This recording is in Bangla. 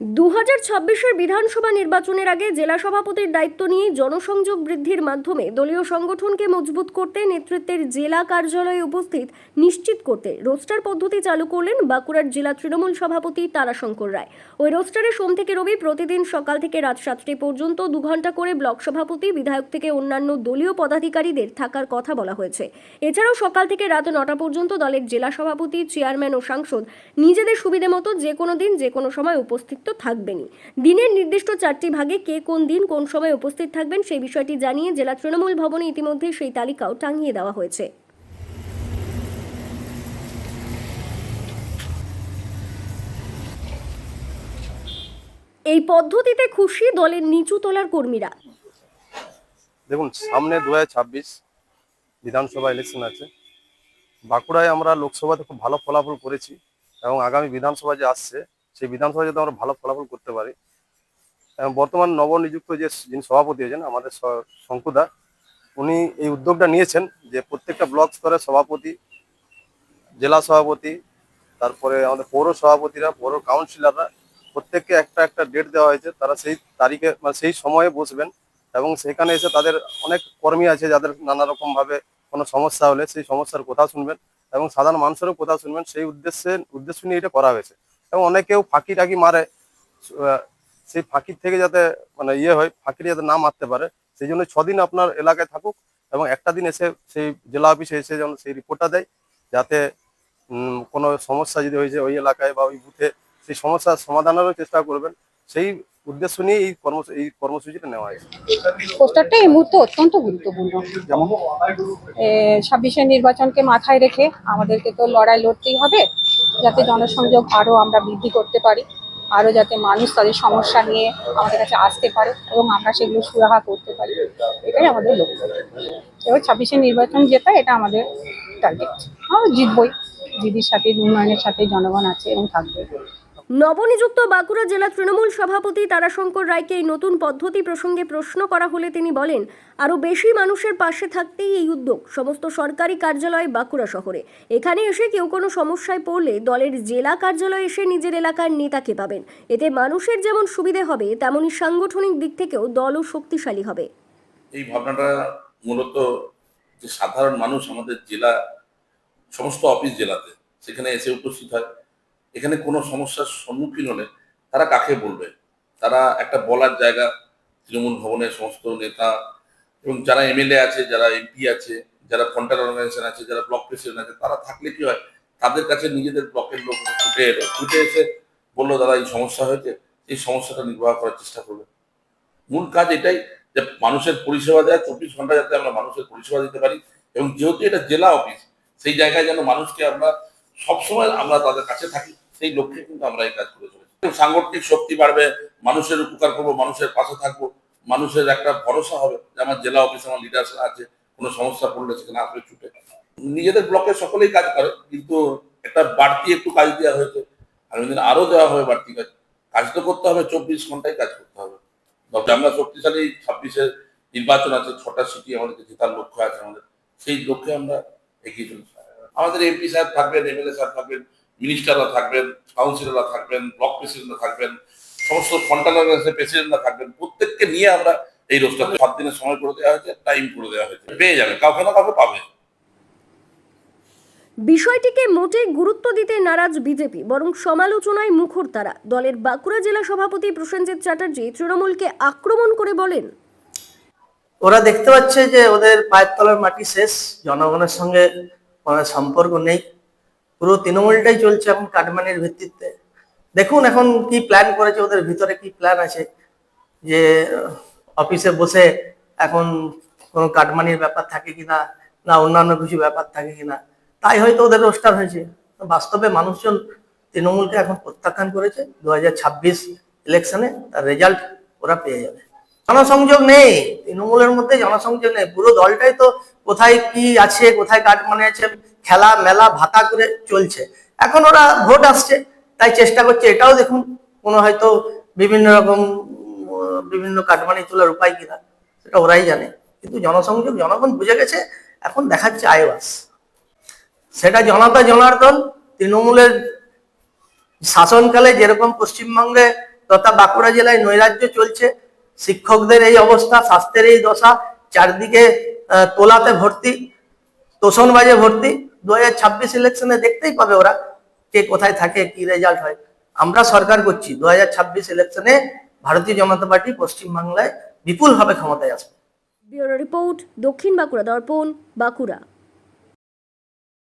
দু হাজার ছাব্বিশের বিধানসভা নির্বাচনের আগে জেলা সভাপতির দায়িত্ব নিয়ে জনসংযোগ বৃদ্ধির মাধ্যমে দলীয় সংগঠনকে মজবুত করতে নেতৃত্বের জেলা কার্যালয়ে উপস্থিত নিশ্চিত করতে রোস্টার পদ্ধতি চালু করলেন বাঁকুড়ার জেলা তৃণমূল সভাপতি তারাশঙ্কর রায়। ওই রোস্টারে সোম থেকে রবি প্রতিদিন সকাল থেকে রাত সাতটি পর্যন্ত দু ঘণ্টা করে ব্লক সভাপতি, বিধায়ক থেকে অন্যান্য দলীয় পদাধিকারীদের থাকার কথা বলা হয়েছে। এছাড়াও সকাল থেকে রাত নটা পর্যন্ত দলের জেলা সভাপতি, চেয়ারম্যান ও সাংসদ নিজেদের সুবিধে মতো যে কোনো দিন যে কোনো সময় উপস্থিত তো থাকবেনই। দিনের নির্দিষ্ট চারটি ভাগে কে কোন দিন কোন সময় উপস্থিত থাকবেন সেই বিষয়টি জানিয়ে জেলা তৃণমূল ভবনে ইতিমধ্যে সেই তালিকাও টাঙিয়ে দেওয়া হয়েছে। এই পদ্ধতিতে খুশি দলের নিচু তলার কর্মীরা। দেখুন, সামনে দু বিধানসভা ইলেকশন আছে। বাঁকুড়ায় আমরা লোকসভাতে খুব ভালো ফলাফল করেছি এবং আগামী বিধানসভা যে আসছে সেই বিধানসভা যাতে আমরা ভালো ফলাফল করতে পারি। এবং বর্তমান নবনিযুক্ত যে যিনি সভাপতি হয়েছেন আমাদের শঙ্কুদা, উনি এই উদ্যোগটা নিয়েছেন যে প্রত্যেকটা ব্লক স্তরের সভাপতি, জেলা সভাপতি, তারপরে আমাদের পৌর সভাপতিরা, পৌর কাউন্সিলররা প্রত্যেককে একটা একটা ডেট দেওয়া হয়েছে। তারা সেই তারিখে মানে সেই সময়ে বসবেন এবং সেখানে এসে তাদের অনেক কর্মী আছে যাদের নানা রকম ভাবে কোনো সমস্যা হলে সেই সমস্যার কথা শুনবেন এবং সাধারণ মানুষেরও কথা শুনবেন। সেই উদ্দেশ্যে, উদ্দেশ্য নিয়ে এটা করা হয়েছে। এবং অনেকেও ফাঁকি টাকি মারে। সেই ফাঁকির থেকে যাতে মানে ইয়ে হয়, ফাঁকি যাতে না মারতে পারে। সেই জন্য ছদিন আপনার এলাকায় থাকুক এবং একটা দিন এসে সেই জেলা অফিসে এসে যেন সেই রিপোর্টটা দেয়, যাতে কোনো সমস্যা যদি হয়েছে ওই এলাকায় বা ওই বুথে সেই সমস্যার সমাধানেরও চেষ্টা করবেন। সেই উদ্দেশ্য নিয়ে এই কর্ম এই কর্মসূচিটা নেওয়া হয়েছে। পোস্টারটা এই মুহূর্তে অত্যন্ত গুরুত্বপূর্ণ। যেমন? ছাব্বিশের নির্বাচনকে মাথায় রেখে আমাদেরকে তো লড়াই লড়তেই হবে যাতে জনসংযোগ আরও আমরা বৃদ্ধি করতে পারি আরও যাতে মানুষ তাদের সমস্যা নিয়ে আমাদের কাছে আসতে পারে এবং আমরা সেগুলো সুরাহা করতে পারি। এটাই আমাদের লক্ষ্য। এবার ছাব্বিশের নির্বাচন জেতা এটা আমাদের টার্গেট আমরা জিতবই। দিদির সাথে উন্নয়নের সাথে জনগণ আছে এবং থাকবে। নবনিযুক্ত বাঁকুড়া জেলা তৃণমূল সভাপতি তারাশঙ্কর রায়কে এই নতুন পদ্ধতি প্রসঙ্গে প্রশ্ন করা হলে তিনি বলেন আরও বেশি মানুষের পাশে থাকতেই এই উদ্যোগ। সমস্ত সরকারি কার্যালয় বাঁকুড়া শহরে। এখানে এসে কেউ কোনো সমস্যায় পড়লে দলের জেলা কার্যালয়ে এসে নিজের এলাকার নেতাকে পাবেন। এতে মানুষের যেমন সুবিধে হবে তেমনই সাংগঠনিক দিক থেকেও দলও শক্তিশালী হবে। এই ভাবনাটা মূলত যে সাধারণ মানুষ আমাদের জেলা, সমস্ত অফিস জেলাতে সেখানে এসে উপস্থিত হয়। এখানে কোনো সমস্যার সম্মুখীন হলে তারা কাকে বলবে? তারা একটা বলার জায়গা, তৃণমূল ভবনের সমস্ত নেতা এবং যারা এমএলএ আছে, যারা এমপি আছে, যারা ফ্রন্টাল অর্গানাইজেশন আছে, যারা ব্লক প্রেসিডেন্ট আছে, তারা থাকলে কি হয়? তাদের কাছে নিজেদের ব্লকের লোক ছুটে এলো। ছুটে এসে বলল, দাদা, এই সমস্যা হয়েছে, এই সমস্যাটা নির্বাহ করার চেষ্টা করবে। মূল কাজ এটাই যে মানুষের পরিষেবা দেয় চব্বিশ ঘণ্টা যাতে আমরা মানুষের পরিষেবা দিতে পারি এবং যেহেতু এটা জেলা অফিস সেই জায়গায় যেন মানুষকে আমরা সবসময় আমরা তাদের কাছে থাকি। সেই লক্ষ্যে কিন্তু আমরা এই কাজ করে চলেছি। সাংগঠনিক শক্তি বাড়বে, মানুষের উপকার করব, মানুষের পাশে থাকব, মানুষের একটা ভরসা হবে যে আমার জেলা অফিসে আমার লিডার আছে, কোনো সমস্যা পড়লে সেখানে আসবে, ছুটে। নিজেদের ব্লকে সকলেই কাজ করে, কিন্তু একটা বাড়তি একটু কাজ দেওয়া হয়েছে। আগামী দিন আরও দেওয়া হবে বাড়তি কাজ। কাজ তো করতে হবে, চব্বিশ ঘন্টায় কাজ করতে হবে। আমরা শক্তিশালী ছাব্বিশের নির্বাচন আছে, ছটা সিটি আমাদেরকে জেতার লক্ষ্য আছে আমাদের। সেই লক্ষ্যে আমরা এগিয়ে চলছি। আমাদের এমপি সাহেব থাকবেন এমএলএ সাহেব থাকবেন মিনিস্টাররা থাকবেন কাউন্সিলররা থাকবেন ব্লক প্রেসিডেন্টরা থাকবেন সমস্ত ফন্টাল প্রেসিডেন্টরা থাকবেন প্রত্যেককে নিয়ে আমরা এই রোজটা সাত দিনের সময় করে দেওয়া হয়েছে টাইম করে দেওয়া হয়েছে। পেয়ে যাবে কাউকে না কাউকে পাবে। বিষয়টিকে মোটেই গুরুত্ব দিতে নারাজ বিজেপি বরং সমালোচনায় মুখর তারা। দলের বাঁকুড়া জেলা সভাপতি প্রসেনজিৎ চ্যাটার্জি তৃণমূলকে আক্রমণ করে বলেন। ওরা দেখতে পাচ্ছে যে ওদের পায়ের তলার মাটি শেষ জনগণের সঙ্গে কোনো সম্পর্ক নেই। পুরো তৃণমূলটাই চলছে এখন কাটমানির ভিত্তিতে। দেখুন এখন কি প্ল্যান করেছে, ওদের ভিতরে কি প্ল্যান আছে? যে, অফিসে বসে এখন কোনো কাটমানির ব্যাপার থাকে কিনা, না অন্যান্য কিছু ব্যাপার থাকে কিনা, তাই হয়তো ওদের রোস্টার হয়েছে। বাস্তবে মানুষজন তৃণমূলকে এখন প্রত্যাখ্যান করেছে। দু হাজার ছাব্বিশ ইলেকশনে তার রেজাল্ট ওরা পেয়ে যাবে। জনসংযোগ নেই, তৃণমূলের মধ্যে জনসংযোগ নেই। পুরো দলটাই তো কোথায় কি আছে, কোথায় কাট মানে আছে, খেলা, মেলা, ভাতা করে চলছে। এখন ওরা ভোট আসছে, তাই চেষ্টা করছে। এটাও দেখুন, কোনো হয়তো বিভিন্ন রকম, বিভিন্ন কাটমানি তোলার উপায় কিনা, সেটা ওরাই জানে। কিন্তু জনসংযোগ, জনগণ বুঝে গেছে, এখন দেখাচ্ছে আইওয়াস। সেটা জনতা জনার্দন, তৃণমূলের শাসনকালে যেরকম পশ্চিমবঙ্গে তথা বাঁকুড়া জেলায় নৈরাজ্য চলছে শিক্ষকদের এই অবস্থা, স্বাস্থ্যের এই দশা, চারদিকে তোলাতে ভর্তি, তোষণবাজে ভর্তি। দু হাজার ছাব্বিশ ইলেকশনে দেখতেই পাবে ওরা কে কোথায় থাকে, কি রেজাল্ট হয়। আমরা সরকার করছি দু হাজার ছাব্বিশ ইলেকশনে ভারতীয় জনতা পার্টি পশ্চিমবাংলায় বিপুলভাবে ক্ষমতায় আসবে। ব্যুরো রিপোর্ট দক্ষিণ বাঁকুড়া, দর্পণ বাঁকুড়া।